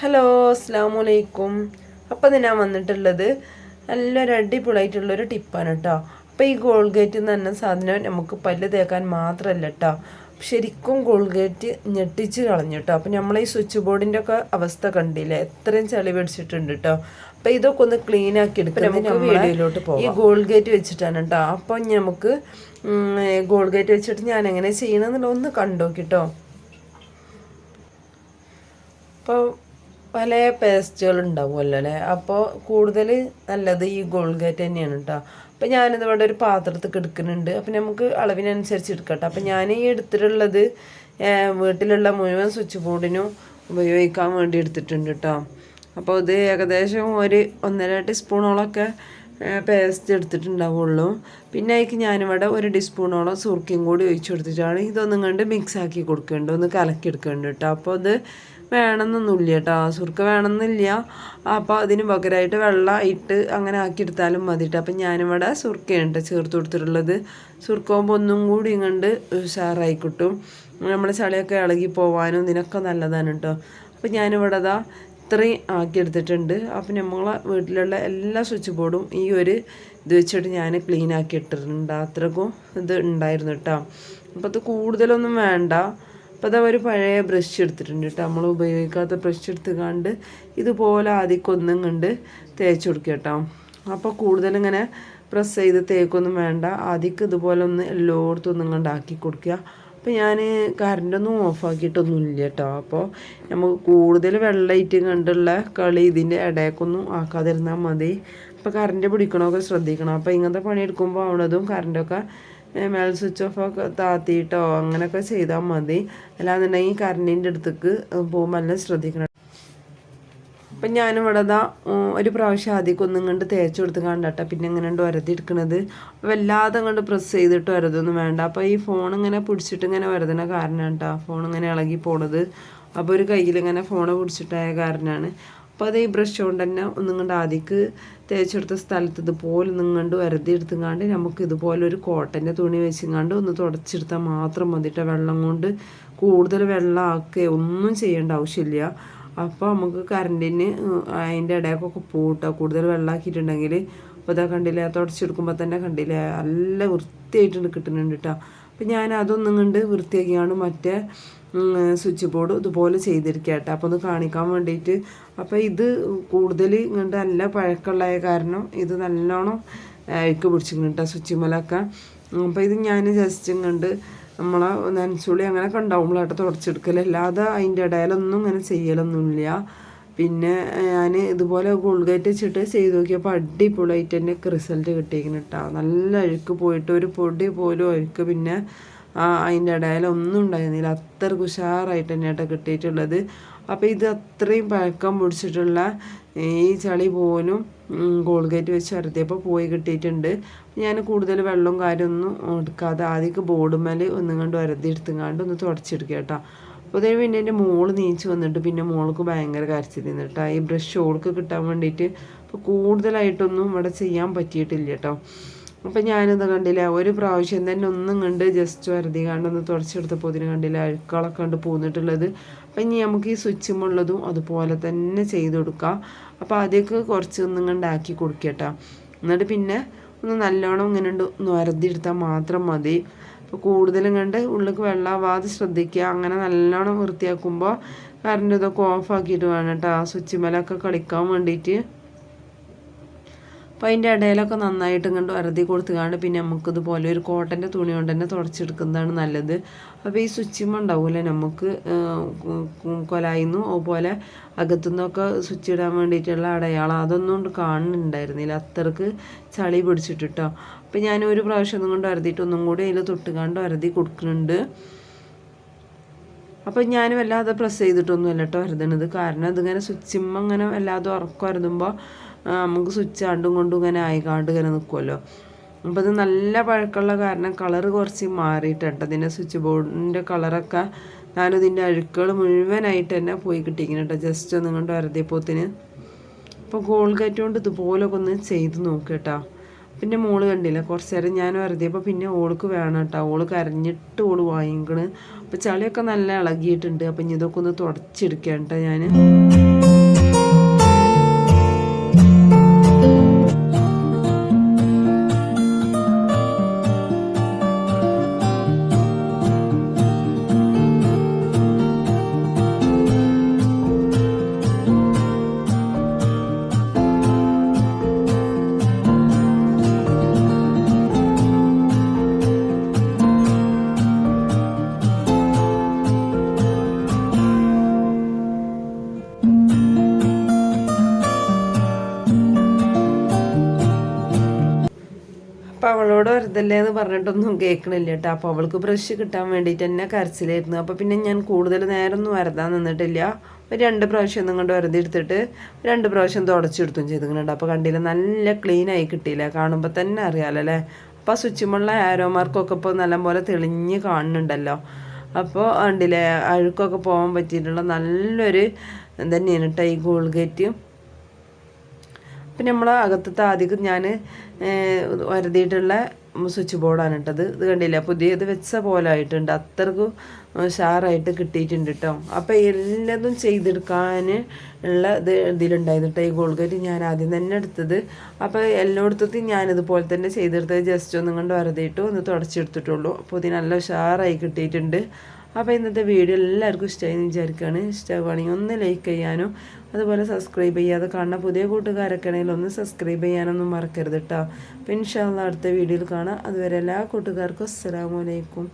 Hello അസ്സാം വലൈക്കും അപ്പോൾ ഞാൻ വന്നിട്ടുള്ളത് നല്ലൊരു അടിപൊളിയായിട്ടുള്ളൊരു ടിപ്പാണ് കേട്ടോ അപ്പോൾ ഈ ഗോൾഗേറ്റ് എന്ന് പറഞ്ഞ സാധനം നമുക്ക് പല്ല് തേക്കാൻ മാത്രമല്ല കേട്ടോ ശരിക്കും ഗോൾഗേറ്റ് ഞെട്ടിച്ച് കളഞ്ഞു കേട്ടോ അപ്പോൾ നമ്മൾ ഈ സ്വിച്ച് ബോർഡിന്റെ ഒക്കെ അവസ്ഥ കണ്ടില്ലേ? എത്രയും ചളി പിടിച്ചിട്ടുണ്ട് കേട്ടോ അപ്പോൾ ഇതൊക്കെ ഒന്ന് ക്ലീൻ ആക്കി എടുക്കുന്നത് വീഡിയോയിലോട്ട് പോകും ഈ ഗോൾഗേറ്റ് വെച്ചിട്ടാണ് കേട്ടോ അപ്പോൾ നമുക്ക് ഗോൾഗേറ്റ് വെച്ചിട്ട് ഞാൻ എങ്ങനെ ചെയ്യണമെന്നുള്ള ഒന്ന് കണ്ടോക്കിട്ടോ അപ്പോൾ പല പേസ്റ്റുകൾ ഉണ്ടാവുമല്ലോ അല്ലേ? അപ്പോൾ കൂടുതൽ നല്ലത് ഈ ഗോൾഗേറ്റ് തന്നെയാണ് കേട്ടോ അപ്പോൾ ഞാനിത് ഇവിടെ ഒരു പാത്രത്തിൽ എടുക്കുന്നുണ്ട്. അപ്പോൾ നമുക്ക് അളവിനനുസരിച്ച് എടുക്കട്ടെ. അപ്പോൾ ഞാൻ ഈ എടുത്തിട്ടുള്ളത് വീട്ടിലുള്ള മുഴുവൻ സ്വിച്ച് ബോർഡിനും ഉപയോഗിക്കാൻ വേണ്ടി എടുത്തിട്ടുണ്ട് കേട്ടോ അപ്പോൾ ഇത് ഏകദേശം ഒരു ഒന്നര ടീസ്പൂണോളൊക്കെ പേസ്റ്റ് എടുത്തിട്ടുണ്ടാവുള്ളൂ. പിന്നെ അതിക്ക് ഞാനിവിടെ ഒരു ടീസ്പൂണോളം സുർക്കിയും കൂടി ഒഴിച്ചു കൊടുത്തിട്ടാണ് ഇതൊന്നും കണ്ട് മിക്സ് ആക്കി കൊടുക്കേണ്ടത്. ഒന്ന് കലക്കി എടുക്കേണ്ടത് കേട്ടോ അപ്പോൾ ഇത് വേണമെന്നൊന്നുമില്ല കേട്ടോ. സുർക്ക വേണമെന്നില്ല. അപ്പോൾ അതിന് പകരമായിട്ട് വെള്ളം ഇട്ട് അങ്ങനെ ആക്കിയെടുത്താലും മതി കേട്ടോ അപ്പം ഞാനിവിടെ സുർക്കയാണ് കേട്ടോ ചേർത്ത് കൊടുത്തിട്ടുള്ളത്. സുർക്കാകുമ്പോൾ ഒന്നും കൂടി ഇങ്ങണ്ട് ഉഷാറായി കിട്ടും നമ്മുടെ ചളിയൊക്കെ ഇളകി പോവാനും ഇതിനൊക്കെ നല്ലതാണ് കേട്ടോ അപ്പം ഞാനിവിടെ അതാ ഇത്രയും ആക്കിയെടുത്തിട്ടുണ്ട്. അപ്പം നമ്മളെ വീട്ടിലുള്ള എല്ലാ സ്വിച്ച് ബോർഡും ഈ ഒരു ഇത് വെച്ചിട്ട് ഞാൻ ക്ലീൻ ആക്കി ഇട്ടിട്ടുണ്ട് അത്രക്കും ഇത് ഉണ്ടായിരുന്നു കേട്ടോ അപ്പോൾ അത് കൂടുതലൊന്നും വേണ്ട. അതാ ഒരു പഴയ ബ്രഷ് എടുത്തിട്ടുണ്ട് കേട്ടോ നമ്മൾ ഉപയോഗിക്കാത്ത ബ്രഷ് എടുത്ത് കണ്ട് ഇതുപോലെ ആദ്യക്കൊന്നും കണ്ട് തേച്ച് കൊടുക്കുക കേട്ടോ അപ്പോൾ കൂടുതലിങ്ങനെ പ്രസ് ചെയ്ത് തേക്കൊന്നും വേണ്ട. ആദ്യക്ക് ഇതുപോലെ ഒന്ന് എല്ലായിടത്തും ഒന്നും കണ്ട് ആക്കി കൊടുക്കുക. അപ്പോൾ ഞാൻ കറണ്ടൊന്നും ഓഫാക്കിയിട്ടൊന്നുമില്ല കേട്ടോ അപ്പോൾ നമുക്ക് കൂടുതൽ വെള്ളമായിട്ട് കണ്ടുള്ള കളി ഇതിന്റെ ഇടയ്ക്കൊന്നും ആക്കാതിരുന്നാൽ മതി. അപ്പോൾ കറണ്ട് പിടിക്കണമൊക്കെ ശ്രദ്ധിക്കണം. അപ്പോൾ ഇങ്ങനത്തെ പണിയെടുക്കുമ്പോൾ ആവണതും കറണ്ടൊക്കെ മേൽ സ്വിച്ച് ഓഫ് ഒക്കെ താത്തിയിട്ടോ അങ്ങനെയൊക്കെ ചെയ്താൽ മതി. അല്ലാന്നുണ്ടെങ്കിൽ കറണ്ടിന്റെ അടുത്തേക്ക് പോകുമ്പോൾ എല്ലാം ശ്രദ്ധിക്കണം. അപ്പം ഞാനിവിടെ ദാ ഒരു പ്രാവശ്യം ആദ്യമൊക്കെ ഒന്നും കണ്ട് തേച്ച് കൊടുത്ത് കണ്ടട്ടെ പിന്നെ ഇങ്ങനെ ഉണ്ട് വരതി എടുക്കണത് വല്ലാതെ കണ്ട് പ്രസ് ചെയ്തിട്ട് വരതൊന്നും വേണ്ട. അപ്പോൾ ഈ ഫോൺ ഇങ്ങനെ പിടിച്ചിട്ട് ഇങ്ങനെ വരതിന കാരണമാണ് കേട്ടോ ഫോൺ ഇങ്ങനെ ഇളകി പോണത്. അപ്പോൾ ഒരു കയ്യിൽ ഇങ്ങനെ ഫോൺ പിടിച്ചിട്ടായ കാരണമാണ് അപ്പോൾ അത് ഈ ബ്രഷ് കൊണ്ട് തന്നെ ഒന്നും ആദ്യക്ക് തേച്ചെടുത്ത സ്ഥലത്ത് ഇതുപോലെ ഒന്നും കണ്ട് വരതി എടുത്തുങ്ങാണ്ട് നമുക്ക് ഇതുപോലെ ഒരു കോട്ടന്റെ തുണി വെച്ചിങ്ങാണ്ട് ഒന്ന് തുടച്ചെടുത്താൽ മാത്രം മതിട്ട. വെള്ളം കൊണ്ട് കൂടുതൽ വെള്ളം ആക്കുക ഒന്നും ചെയ്യേണ്ട ആവശ്യമില്ല അപ്പോൾ നമുക്ക് കറണ്ടിന് അതിന്റെ ഇടയ്ക്കൊക്കെ പോട്ടോ. കൂടുതൽ വെള്ളമാക്കിയിട്ടുണ്ടെങ്കിൽ അപ്പോൾ ഇതാ കണ്ടില്ലേ തുടച്ചെടുക്കുമ്പോൾ തന്നെ കണ്ടില്ലേ നല്ല വൃത്തിയായിട്ടുണ്ട് കിട്ടുന്നുണ്ട് കേട്ടോ അപ്പം ഞാൻ അതൊന്നും കണ്ട് വൃത്തിയാക്കിയാണ് മറ്റേ സ്വിച്ച് ബോർഡ് ഇതുപോലെ ചെയ്തിരിക്കുക കേട്ടോ അപ്പോൾ ഒന്ന് കാണിക്കാൻ വേണ്ടിയിട്ട്. അപ്പോൾ ഇത് കൂടുതൽ ഇങ്ങോട്ട് നല്ല പഴക്കമുള്ളതായ കാരണം ഇത് നല്ലോണം പിടിച്ചിട്ടുണ്ട് സ്വിച്ച് മലൊക്കെ. അപ്പോൾ ഇത് ഞാൻ ജസ്റ്റ് ഇങ്ങോട്ട് നമ്മളെ നനച്ചുള്ളി അങ്ങനെയൊക്കെ ഉണ്ടാവുമ്പോഴായിട്ട് തുടച്ചെടുക്കലല്ലാതെ അതിന്റെ ഇടയിലൊന്നും ഇങ്ങനെ ചെയ്യലൊന്നുമില്ല. പിന്നെ ഞാൻ ഇതുപോലെ ഗോൾഗേറ്റ് വെച്ചിട്ട് ചെയ്ത് നോക്കിയപ്പോൾ അടിപൊളിയായിട്ട് തന്നെ റിസൾട്ട് കിട്ടിയിരിക്കുന്നു കേട്ടോ നല്ല അഴുക്ക് പോയിട്ട് ഒരു പൊടി പോലും അഴുക്ക് പിന്നെ ആ അതിന്റെ ഇടയിലൊന്നും ഉണ്ടായിരുന്നില്ല. അത്ര ഉഷാറായിട്ട് ഏട്ടാ കിട്ടിയിട്ടുള്ളത്. അപ്പോൾ ഇത് അത്രയും പഴക്കം പിടിച്ചിട്ടുള്ള ഈ ചളി പോലും കോൾഗേറ്റ് വെച്ച് വരത്തിയപ്പോൾ പോയി കിട്ടിയിട്ടുണ്ട്. ഞാൻ കൂടുതൽ വെള്ളവും കാര്യമൊന്നും എടുക്കാതെ ആദ്യമൊക്കെ ബോർഡുമേൽ ഒന്നും കണ്ട് വരതി എടുത്തുങ്ങാണ്ട് ഒന്ന് തുടച്ചെടുക്കുക കേട്ടോ. അപ്പോൾ അതേ പിന്നെ എന്റെ മോൾ നീച്ച് വന്നിട്ട് പിന്നെ മോൾക്ക് ഭയങ്കര കരച്ചിരുന്നു കേട്ടോ. ഈ ബ്രഷ് ഓൾക്ക് കിട്ടാൻ വേണ്ടിയിട്ട് അപ്പോൾ കൂടുതലായിട്ടൊന്നും ഇവിടെ ചെയ്യാൻ പറ്റിയിട്ടില്ല കേട്ടോ. അപ്പം ഞാനിത് കണ്ടില്ല ഒരു പ്രാവശ്യം തന്നെ ഒന്നും കണ്ട് ജസ്റ്റ് വരതി കണ്ടൊന്ന് തുടച്ചെടുത്തപ്പോൾ ഇതിന് കണ്ടില്ല അഴുക്കളൊക്കെ കണ്ട് പോന്നിട്ടുള്ളത്. അപ്പം ഇനി നമുക്ക് ഈ സ്വിച്ചുമുള്ളതും അതുപോലെ തന്നെ ചെയ്ത് കൊടുക്കാം. അപ്പോൾ ആദ്യമൊക്കെ കുറച്ച് ഒന്നും കണ്ടാക്കി കൊടുക്കട്ടോ എന്നിട്ട് പിന്നെ ഒന്ന് നല്ലോണം ഇങ്ങനെ ഉണ്ട് ഒന്ന് വരതിയെടുത്താൽ മാത്രം മതി. അപ്പോൾ കൂടുതലും കണ്ട് ഉള്ളിലേക്ക് വെള്ളമാവാതെ ശ്രദ്ധിക്കുക. അങ്ങനെ നല്ലോണം വൃത്തിയാക്കുമ്പോൾ കറണ്ട് ഇതൊക്കെ ഓഫാക്കിയിട്ട് വേണം കേട്ടോ ആ സ്വിച്ച് മേലൊക്കെ കളിക്കാൻ വേണ്ടിയിട്ട് അപ്പോൾ അതിന്റെ ഇടയിലൊക്കെ നന്നായിട്ട് ഇങ്ങോട്ട് വരതി കൊടുത്തുകൊണ്ട് പിന്നെ നമുക്കിതുപോലെ ഒരു കോട്ടന്റെ തുണി കൊണ്ട് തന്നെ തുടച്ചെടുക്കുന്നതാണ് നല്ലത്. അപ്പോൾ ഈ സ്വിച്ചും ഉണ്ടാവില്ല നമുക്ക് കൊലായിന്നു അതുപോലെ അകത്തുനിന്നൊക്കെ സ്വിച്ച് ഇടാൻ വേണ്ടിയിട്ടുള്ള അടയാളം അതൊന്നും കാണുന്നുണ്ടായിരുന്നില്ല. അത്രയ്ക്ക് ചളി പിടിച്ചിട്ടിട്ടോ. അപ്പോൾ ഞാൻ ഒരു പ്രാവശ്യം ഒന്നും കൊണ്ട് വരതിയിട്ട് ഒന്നും കൂടി അതിൽ തൊട്ടുകാണ്ട് വരതി കൊടുക്കുന്നുണ്ട്. അപ്പോൾ ഞാൻ വല്ലാതെ പ്രസ് ചെയ്തിട്ടൊന്നുമല്ല കേട്ടോ വരുതണത്. കാരണം അതിങ്ങനെ സ്വിച്ചിമ്മ അങ്ങനെ വല്ലാതെ ഉറക്കം വരുമ്പോൾ നമുക്ക് സ്വിച്ച് ആണ്ടും കൊണ്ടും ഇങ്ങനെ ആയിക്കാണ്ട് ഇങ്ങനെ നിൽക്കുമല്ലോ അപ്പോൾ ഇത് നല്ല പഴക്കമുള്ള കാരണം കളർ കുറച്ച് മാറിയിട്ടുണ്ട്. ഇതിന്റെ സ്വിച്ച് ബോർഡിന്റെ കളറൊക്കെ ഞാനിതിന്റെ അഴുക്കുകൾ മുഴുവനായിട്ട് തന്നെ പോയി കിട്ടിയിരിക്കുന്നു കേട്ടോ ജസ്റ്റ് ഒന്ന് കൊണ്ട് വരതിയപ്പോത്തിന്. അപ്പോൾ ഗോൾഗേറ്റ് കൊണ്ട് ഇതുപോലൊക്കെ ഒന്ന് ചെയ്ത് നോക്കുക കേട്ടോ പിന്നെ മോൾ കണ്ടില്ല കുറച്ച് നേരം ഞാൻ വെറുതെയപ്പോൾ പിന്നെ ഓൾക്ക് വേണം കേട്ടോ ഓൾ കരഞ്ഞിട്ട് ഓൾ വാങ്ങിക്കണ്. അപ്പോൾ ചളിയൊക്കെ നല്ല ഇളകിയിട്ടുണ്ട്. അപ്പം ഇനി ഇതൊക്കെ ഒന്ന് തുടച്ചെടുക്കാം കേട്ടോ ഞാൻ വെറുതല്ലേ എന്ന് പറഞ്ഞിട്ടൊന്നും കേൾക്കണില്ല കേട്ടോ അപ്പോൾ അവൾക്ക് ബ്രഷ് കിട്ടാൻ വേണ്ടിയിട്ട് തന്നെ കരച്ചിലായിരുന്നു. അപ്പോൾ പിന്നെ ഞാൻ കൂടുതൽ നേരം ഒന്നും വരതാൻ നിന്നിട്ടില്ല. ഒരു രണ്ട് പ്രാവശ്യം ഒന്നും കൊണ്ട് വെറുതെ എടുത്തിട്ട് രണ്ട് പ്രാവശ്യം തുടച്ചെടുത്തും ചെയ്തിട്ടുണ്ട് അപ്പോൾ കണ്ടില്ല നല്ല ക്ലീനായി കിട്ടിയില്ല? കാണുമ്പോൾ തന്നെ അറിയാമല്ലോ അല്ലേ? അപ്പോൾ സ്വിച്ചുമുള്ള ആരോ മാർക്കൊക്കെ ഇപ്പോൾ നല്ലപോലെ തെളിഞ്ഞ് കാണുന്നുണ്ടല്ലോ. അപ്പോൾ കണ്ടില്ലേ അഴുക്കൊക്കെ പോകാൻ പറ്റിയിട്ടുള്ള നല്ലൊരു തന്നെയാണ് കേട്ടോ ഈ ഗോൾഗേറ്റ് പിന്നെ നമ്മൾ അകത്തത്തെ ആദ്യം ഞാൻ വരുതിയിട്ടുള്ള സ്വിച്ച് ബോർഡാണ് ഇട്ടത് ഇത് കണ്ടില്ല? പുതിയത് വെച്ച പോലെ ആയിട്ടുണ്ട് അത്രക്കും ഷാറായിട്ട് കിട്ടിയിട്ടുണ്ട് കേട്ടോ അപ്പോൾ എല്ലാതും ചെയ്തെടുക്കാൻ ഉള്ള ഇത് ഇതിലുണ്ടായിരുന്നു ഈ ഗോൾഗേറ്റ് ഞാൻ ആദ്യം തന്നെ എടുത്തത്. അപ്പോൾ എല്ലായിടത്തും ഞാനിതുപോലെ തന്നെ ചെയ്തെടുത്തത്. ജസ്റ്റ് ഒന്നും കൊണ്ട് വെറുതെയിട്ടു ഒന്ന് തുടച്ചെടുത്തിട്ടുള്ളൂ. അപ്പോൾ ഇത് നല്ല ഷാറായി കിട്ടിയിട്ടുണ്ട്. അപ്പോൾ ഇന്നത്തെ വീഡിയോ എല്ലാവർക്കും ഇഷ്ടമായി വിചാരിക്കുകയാണ്. ഇഷ്ടമാണെങ്കിൽ ഒന്ന് ലൈക്ക് ചെയ്യാനും അതുപോലെ സബ്സ്ക്രൈബ് ചെയ്യാതെ കാണുന്ന പുതിയ കൂട്ടുകാരൊക്കെ ആണെങ്കിൽ ഒന്ന് സബ്സ്ക്രൈബ് ചെയ്യാനൊന്നും മറക്കരുത് കേട്ടോ അപ്പോൾ ഇൻഷാല്ല അടുത്ത വീഡിയോയിൽ കാണാം. അതുവരെ എല്ലാ കൂട്ടുകാർക്കും അസ്സലാമലൈക്കും